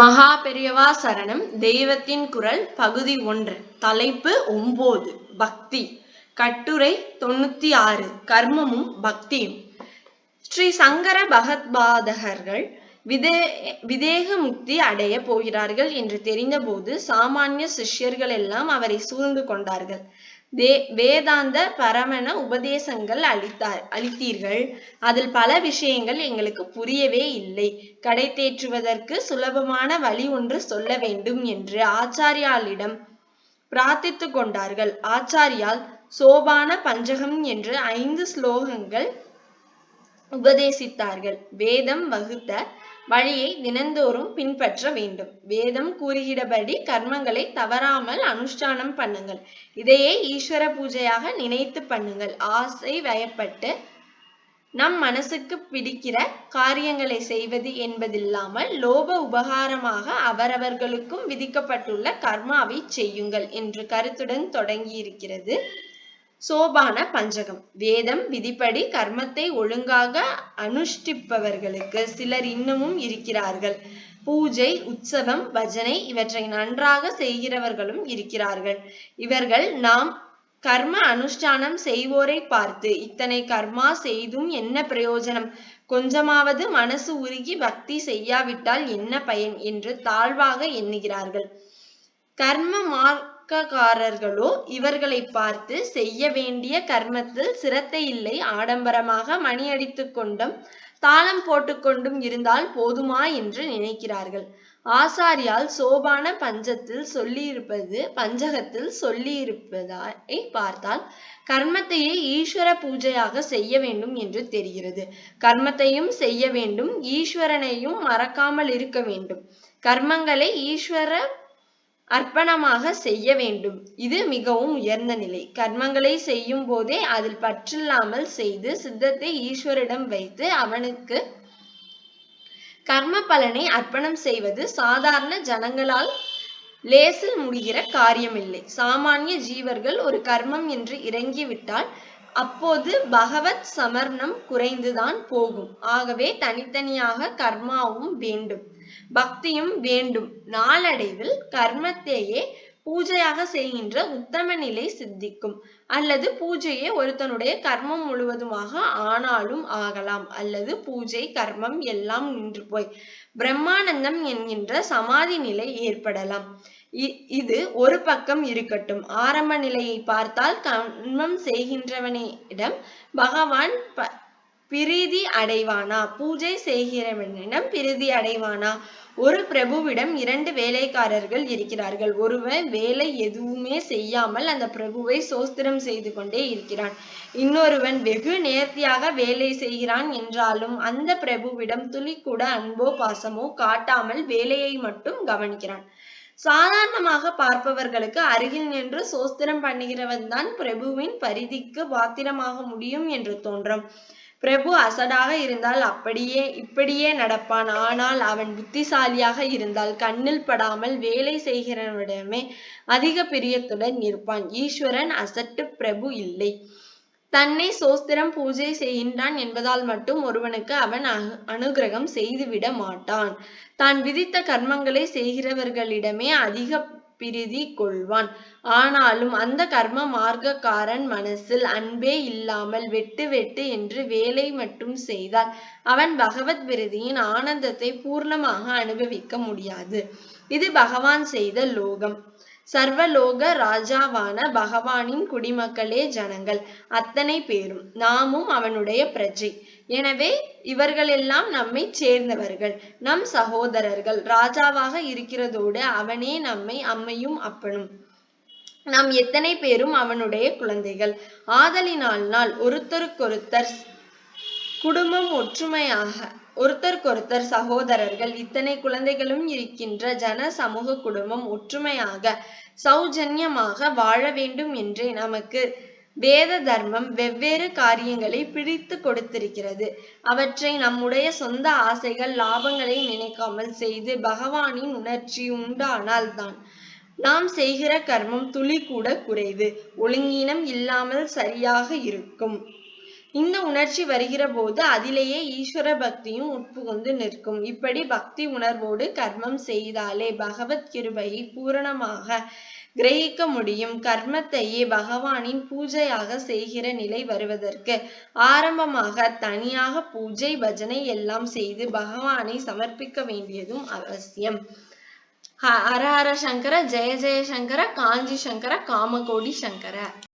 மகா பெரியவா சரணம். தெய்வத்தின் குரல் பகுதி ஒன்று. தலைப்பு ஒன்பது பக்தி. கட்டுரை தொண்ணூத்தி ஆறு கர்மமும் பக்தியும். ஸ்ரீ சங்கர பகத்பாதகர்கள் விதே விதேக முக்தி அடைய போகிறார்கள் என்று தெரிந்தபோது சாமானிய சிஷ்யர்கள் எல்லாம் அவரை சூழ்ந்து கொண்டார்கள். வே வேதாந்த பரமண உபதேசங்கள் அளித்தார் அளித்தீர்கள். அதில் பல விஷயங்கள் எங்களுக்கு புரியவே இல்லை. கடை தேற்றுவதற்கு சுலபமான வழி ஒன்று சொல்ல வேண்டும் என்று ஆச்சாரியாலிடம் பிரார்த்தித்து கொண்டார்கள். ஆச்சாரியால் சோபான பஞ்சகம் என்று ஐந்து ஸ்லோகங்கள் உபதேசித்தார்கள். வேதம் வகுத்த வழியை தினந்தோறும் பின்பற்ற வேண்டும். வேதம் கூறுகிறபடி கர்மங்களை தவறாமல் அனுஷ்டானம் பண்ணுங்கள். இதையே ஈஸ்வர பூஜையாக நினைத்து பண்ணுங்கள். ஆசை வயப்பட்டு நம் மனசுக்கு பிடிக்கிற காரியங்களை செய்வது என்பதில்லாமல் லோப உபகாரமாக அவரவர்களுக்கும் விதிக்கப்பட்டுள்ள கர்மாவை செய்யுங்கள் என்று கருத்துடன் தொடங்கியிருக்கிறது. சோபான பஞ்சகம். வேதம் விதிப்படி கர்மத்தை ஒழுங்காக அனுஷ்டிப்பவர்களுக்கு சிலர் இன்னமும் இருக்கிறார்கள். பூஜை உற்சவம் பஜனை இவற்றை நன்றாக செய்கிறவர்களும் இருக்கிறார்கள். இவர்கள் நாம் கர்ம அனுஷ்டானம் செய்வோரை பார்த்து இத்தனை கர்மா செய்தும் என்ன பிரயோஜனம்? கொஞ்சமாவது மனசு உருகி பக்தி செய்யாவிட்டால் என்ன பயன்? என்று தாழ்வாக எண்ணுகிறார்கள். கர்ம மார்க் பக்கக்காரர்களோ இவர்களை பார்த்து செய்ய வேண்டிய கர்மத்தில் சிரத்தை இல்லை ஆடம்பரமாக மணி அடித்துக் கொண்டும் தாளம் போட்டுக்கொண்டும் இருந்தால் போதுமா என்று நினைக்கிறார்கள். ஆசாரியால் சோபான பஞ்சத்தில் சொல்லியிருப்பது பஞ்சகத்தில் சொல்லியிருப்பதை பார்த்தால் கர்மத்தையே ஈஸ்வர பூஜையாக செய்ய வேண்டும் என்று தெரிகிறது. கர்மத்தையும் செய்ய வேண்டும் ஈஸ்வரனையும் மறக்காமல் இருக்க வேண்டும். கர்மங்களை ஈஸ்வர அர்ப்பணமாக செய்ய வேண்டும். இது மிகவும் உயர்ந்த நிலை. கர்மங்களை செய்யும் போதே அதில் பற்றில்லாமல் செய்து சித்தத்தை ஈஸ்வரிடம் வைத்து அவனுக்கு கர்ம பலனை அர்ப்பணம் செய்வது சாதாரண ஜனங்களால் லேசில் முடிகிற காரியமில்லை. சாமானிய ஜீவர்கள் ஒரு கர்மம் என்று இறங்கிவிட்டால் அப்போது பகவத் சமர்ணம் குறைந்துதான் போகும். ஆகவே தனித்தனியாக கர்மாவும் வேண்டும். பக்தியும் வேண்டும். நாளடைவில் கர்மத்தையே பூஜையாக செய்கின்ற உத்தம நிலை சித்திக்கும். அல்லது பூஜையே ஒருத்தனுடைய கர்மம் முழுவதுமாக ஆனாலும் ஆகலாம். அல்லது பூஜை கர்மம் எல்லாம் நின்று போய் பிரம்மானந்தம் என்கின்ற சமாதி நிலை ஏற்படலாம். இது ஒரு பக்கம் இருக்கட்டும். ஆரம்ப நிலையை பார்த்தால் கர்மம் செய்கின்றவனிடம் பகவான் பிரீதி அடைவானா? பூஜை செய்கிறவனிடம் பிரீதி அடைவானா? ஒரு பிரபுவிடம் இரண்டு வேலைக்காரர்கள் இருக்கிறார்கள். ஒருவன் வேலை எதுவுமே செய்யாமல் அந்த பிரபுவை சோஸ்திரம் செய்து கொண்டே இருக்கிறான். இன்னொருவன் வெகு நேர்த்தியாக வேலை செய்கிறான் என்றாலும் அந்த பிரபுவிடம் துளி கூட அன்போ பாசமோ காட்டாமல் வேலையை மட்டும் கவனிக்கிறான். சாதாரணமாக பார்ப்பவர்களுக்கு அருகில் நின்று சோஸ்திரம் பண்ணுகிறவன் தான் பிரபுவின் பரிதிக்கு பாத்திரமாக முடியும் என்று தோன்றும். பிரபு அசடாக இருந்தால் அப்படியே இப்படியே நடப்பான். ஆனால் அவன் புத்திசாலியாக இருந்தால் கண்ணில் படாமல் வேலை செய்கிறவனிடமே அதிக பிரியத்துடன் இருப்பான் ஈஸ்வரன் அசட்டு பிரபு இல்லை. தன்னை சோஸ்திரம் பூஜை செய்கின்றான் என்பதால் மட்டும் ஒருவனுக்கு அவன் அனுகிரகம் செய்துவிட மாட்டான். தான் விதித்த கர்மங்களை செய்கிறவர்களிடமே அதிக பிரிதி கொள்வான். ஆனாலும் அந்த கர்ம மார்க்கக்காரன் மனசில் அன்பே இல்லாமல் வெட்டு வெட்டு என்று வேலை மட்டும் செய்தால் அவன் பகவத் விருதியின் ஆனந்தத்தை பூர்ணமாக அனுபவிக்க முடியாது. இது பகவான் செய்த லோகம். சர்வலோக ராஜாவான பகவானின் குடிமக்களே ஜனங்கள் அத்தனை பேரும். நாமும் அவனுடைய பிரஜை. எனவே இவர்களெல்லாம் நம்மை சேர்ந்தவர்கள். நம் சகோதரர்கள் ராஜாவாக இருக்கிறதோடு அவனே நம்மை அம்மையும் அப்பனும். நாம் எத்தனை பேரும் அவனுடைய குழந்தைகள். ஆதலினால் நாள் ஒருத்தருக்கொருத்தர் குடும்பம் ஒற்றுமையாக ஒருத்தருக்கொருத்தர் சகோதரர்கள் இத்தனை குழந்தைகளும் இருக்கின்ற ஜன சமூக குடும்பம் ஒற்றுமையாக சௌஜன்யமாக வாழ வேண்டும் என்றே நமக்கு வேத தர்மம் வெவ்வேறு காரியங்களை பிரித்து கொடுத்திருக்கிறது. அவற்றை நம்முடைய சொந்த ஆசைகள் லாபங்களை நினைக்காமல் செய்து பகவானின் உணர்ச்சி உண்டானால் தான் நாம் செய்கிற கர்மம் துளி கூட குறைவு. ஒழுங்கீனம் இல்லாமல் சரியாக இருக்கும். இந்த உணர்ச்சி வருகிற போது அதிலேயே ஈஸ்வர பக்தியும் உட்புகுந்து நிற்கும். இப்படி பக்தி உணர்வோடு கர்மம் செய்தாலே பகவத் கிருபையை பூரணமாக கிரகிக்க முடியும். கர்மத்தையே பகவானின் பூஜையாக செய்கிற நிலை வருவதற்கு ஆரம்பமாக தனியாக பூஜை பஜனை எல்லாம் செய்து பகவானை சமர்ப்பிக்க வேண்டியதும் அவசியம். ஹ- சங்கர ஜெய ஜெய சங்கர காஞ்சி சங்கர காமகோடி சங்கர.